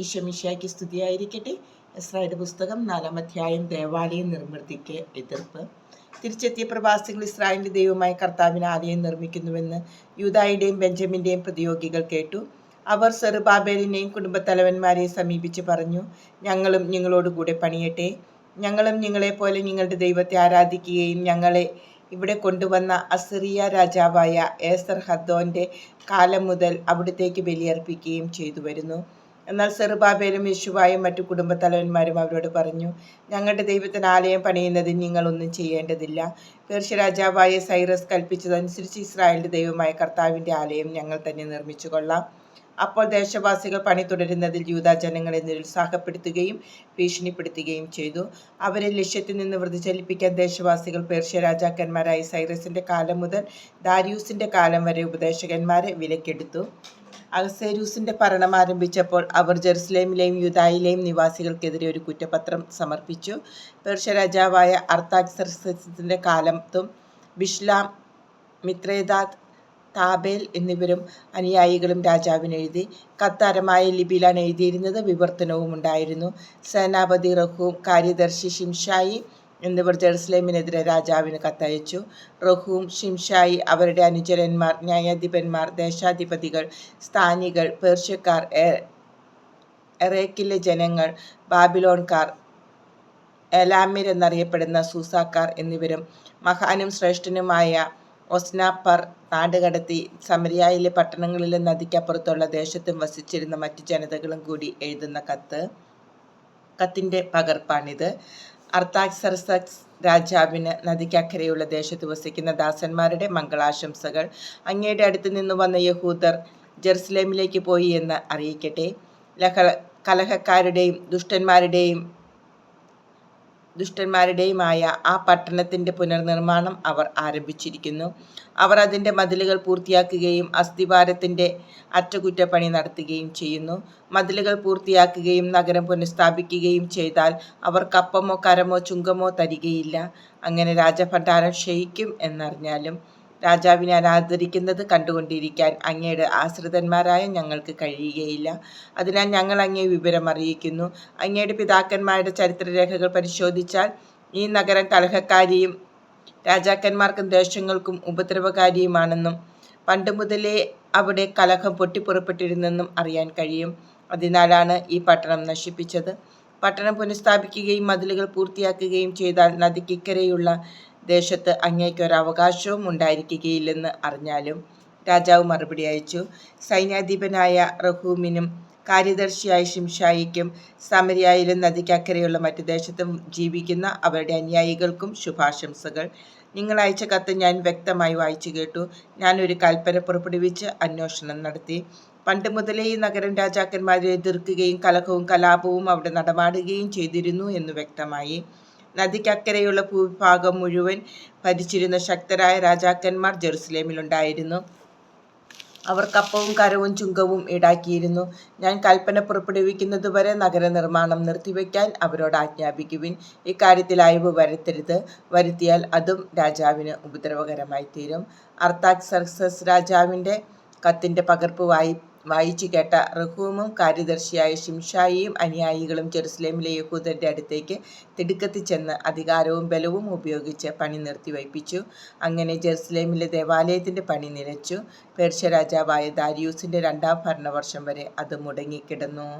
ഈശമിഷായ്ക്ക് സ്തുതിയായിരിക്കട്ടെ. ഇസ്രായേൽ പുസ്തകം നാലാം അധ്യായം ദേവാലയ നിർമ്മിതിക്ക് എതിർപ്പ്. തിരിച്ചെത്തിയ പ്രവാസികൾ ഇസ്രായേലിന്റെ ദൈവമായ കർത്താവിന് ആലയം നിർമ്മിക്കുന്നുവെന്ന് യൂതായുടെയും ബെഞ്ചമിന്റെയും പ്രതിയോഗികൾ കേട്ടു. അവർ സെറുബാബേലിനെയും കുടുംബത്തലവന്മാരെയും സമീപിച്ച് പറഞ്ഞു ഞങ്ങളും നിങ്ങളോട് കൂടെ പണിയട്ടെ. ഞങ്ങളും നിങ്ങളെപ്പോലെ നിങ്ങളുടെ ദൈവത്തെ ആരാധിക്കുകയും ഞങ്ങളെ ഇവിടെ കൊണ്ടുവന്ന അസിറിയ രാജാവായ ഏസർ ഹദ്ദോന്റെ കാലം മുതൽ അവിടത്തേക്ക് ബലിയർപ്പിക്കുകയും ചെയ്തു വരുന്നു എന്നാൽ സെറുബാബേലും യേശുവായും മറ്റു കുടുംബത്തലവന്മാരും അവരോട് പറഞ്ഞു ഞങ്ങളുടെ ദൈവത്തിന് ആലയം പണിയുന്നതിന് നിങ്ങളൊന്നും ചെയ്യേണ്ടതില്ല. പേർഷ്യ രാജാവായ സൈറസ് കൽപ്പിച്ചതനുസരിച്ച് ഇസ്രായേലിന്റെ ദൈവമായ കർത്താവിന്റെ ആലയം ഞങ്ങൾ തന്നെ നിർമ്മിച്ചു കൊള്ളാം അപ്പോൾ ദേശവാസികൾ പണി തുടരുന്നതിൽ യൂത ജനങ്ങളെ നിരുത്സാഹപ്പെടുത്തുകയും ഭീഷണിപ്പെടുത്തുകയും ചെയ്തു. അവരെ ലക്ഷ്യത്തിൽ നിന്ന് വൃതിചലിപ്പിക്കാൻ ദേശവാസികൾ പേർഷ്യ രാജാക്കന്മാരായ സൈറസിന്റെ കാലം മുതൽ ദാരിയൂസിന്റെ കാലം വരെ ഉപദേശകന്മാരെ വിലക്കെടുത്തു. അഗസേരൂസിന്റെ ഭരണം ആരംഭിച്ചപ്പോൾ അവർ ജെറുസലേമിലെയും യുദായിലെയും നിവാസികൾക്കെതിരെ ഒരു കുറ്റപത്രം സമർപ്പിച്ചു. പേർഷ്യ രാജാവായ അർത്താക്സർസിന്റെ കാലത്തും ബിഷ്ലാം മിത്രേദാദ് താബേൽ എന്നിവരും അനുയായികളും രാജാവിന് എഴുതി കത്താരമായ ലിപിയിലാണ് എഴുതിയിരുന്നത്. വിവർത്തനവും ഉണ്ടായിരുന്നു. സേനാപതി റഹൂം കാര്യദർശി ഷിംഷായി എന്നിവർ ജെറുസലേമിനെതിരെ രാജാവിന് കത്തയച്ചു. റഹൂം ഷിംഷായി അവരുടെ അനുചരന്മാർ ന്യായാധിപന്മാർ ദേശാധിപതികൾ സ്ഥാനികൾ പേർഷ്യക്കാർ എറേക്കിലെ ജനങ്ങൾ ബാബിലോൺകാർ എലാമിർ എന്നറിയപ്പെടുന്ന സൂസാക്കാർ എന്നിവരും മഹാനും ശ്രേഷ്ഠനുമായ ഒസ്നാപ്പർ നാടുകടത്തി സമരിയായിലെ പട്ടണങ്ങളിലും നദിക്കപ്പുറത്തുള്ള ദേശത്തും വസിച്ചിരുന്ന മറ്റ് ജനതകളും കൂടി എഴുതുന്ന കത്ത്. കത്തിന്റെ പകർപ്പാണിത്. അർത്താക്സർസക്സ് രാജാവിന് നദിക്കക്കരയുള്ള ദേശത്ത് വസിക്കുന്ന ദാസന്മാരുടെ മംഗളാശംസകൾ അങ്ങയുടെ അടുത്ത് നിന്ന് വന്ന യഹൂദർ ജെറുസലേമിലേക്ക് പോയി എന്ന് അറിയിക്കട്ടെ. ലഹ കലഹക്കാരുടെയും ദുഷ്ടന്മാരുടെയും ദുഷ്ടന്മാരുടെയുമായ ആ പട്ടണത്തിന്റെ പുനർനിർമ്മാണം അവർ ആരംഭിച്ചിരിക്കുന്നു. അവർ അതിന്റെ മതിലുകൾ പൂർത്തിയാക്കുകയും അസ്ഥിവാരത്തിന്റെ അറ്റകുറ്റപ്പണി നടത്തുകയും ചെയ്യുന്നു. മതിലുകൾ പൂർത്തിയാക്കുകയും നഗരം പുനഃസ്ഥാപിക്കുകയും ചെയ്താൽ അവർ കപ്പമോ കരമോ ചുങ്കമോ തരികയില്ല. അങ്ങനെ രാജഭണ്ഡാരം ക്ഷയിക്കും എന്നറിഞ്ഞാലും രാജാവിനെ അനാദരിക്കുന്നത് കണ്ടുകൊണ്ടിരിക്കാൻ അങ്ങയുടെ ആശ്രിതന്മാരായ ഞങ്ങൾക്ക് കഴിയുകയില്ല. അതിനാൽ ഞങ്ങൾ അങ്ങേ വിവരം അറിയിക്കുന്നു. അങ്ങയുടെ പിതാക്കന്മാരുടെ ചരിത്രരേഖകൾ പരിശോധിച്ചാൽ ഈ നഗരം കലഹക്കാരിയും രാജാക്കന്മാർക്കും ദേശങ്ങൾക്കും ഉപദ്രവകാരിയുമാണെന്നും പണ്ട് മുതലേ അവിടെ കലഹം പൊട്ടിപ്പുറപ്പെട്ടിരുന്നെന്നും അറിയാൻ കഴിയും. അതിനാലാണ് ഈ പട്ടണം നശിപ്പിച്ചത്. പട്ടണം പുനഃസ്ഥാപിക്കുകയും മതിലുകൾ പൂർത്തിയാക്കുകയും ചെയ്താൽ നദിക്കിക്കരയുള്ള ദേശത്ത് അങ്ങേക്കൊരവകാശവും ഉണ്ടായിരിക്കുകയില്ലെന്ന് അറിഞ്ഞാലും രാജാവ് മറുപടി അയച്ചു. സൈന്യാധിപനായ റഹൂമിനും കാര്യദർശിയായ ഷിംഷായിക്കും സമരിയായിലും നദിക്കക്കരെയുള്ള മറ്റു ദേശത്തും ജീവിക്കുന്ന അവരുടെ അനുയായികൾക്കും ശുഭാശംസകൾ. നിങ്ങൾ അയച്ച കത്ത് ഞാൻ വ്യക്തമായി വായിച്ചു കേട്ടു. ഞാൻ ഒരു കൽപ്പന പുറപ്പെടുവിച്ച് അന്വേഷണം നടത്തി. പണ്ട് മുതലേ ഈ നഗരം രാജാക്കന്മാരെ എതിർക്കുകയും കലഹവും കലാപവും അവിടെ നടമാടുകയും ചെയ്തിരുന്നു എന്ന് വ്യക്തമായി. നദിക്കക്കരെയുള്ള ഭൂവിഭാഗം മുഴുവൻ ഭരിച്ചിരുന്ന ശക്തരായ രാജാക്കന്മാർ ജെറുസലേമിലുണ്ടായിരുന്നു. അവർ കപ്പവും കരവും ചുങ്കവും ഈടാക്കിയിരുന്നു. ഞാൻ കൽപ്പന പുറപ്പെടുവിക്കുന്നതുവരെ നഗരനിർമ്മാണം നിർത്തിവെക്കാൻ അവരോട് ആജ്ഞാപിക്കുവിൻ. ഇക്കാര്യത്തിൽ അയവ് വരുത്തരുത്. വരുത്തിയാൽ അതും രാജാവിന് ഉപദ്രവകരമായി തീരും സർസസ് രാജാവിന്റെ കത്തിന്റെ പകർപ്പ് വായി വായിച്ചു കേട്ട റഹൂമും കാര്യദർശിയായ ഷിംഷായിയും അനുയായികളും ജെറുസലേമിലെ യഹൂദന്റെ അടുത്തേക്ക് തിടുക്കത്തിൽ ചെന്ന് അധികാരവും ബലവും ഉപയോഗിച്ച് പണി നിർത്തിവയ്പ്പിച്ചു. അങ്ങനെ ജെറുസലേമിലെ ദേവാലയത്തിന്റെ പണി നിലച്ചു. പേർഷ്യ രാജാവായ ദാരിയൂസിന്റെ രണ്ടാം ഭരണവർഷം വരെ അത് മുടങ്ങിക്കിടന്നു.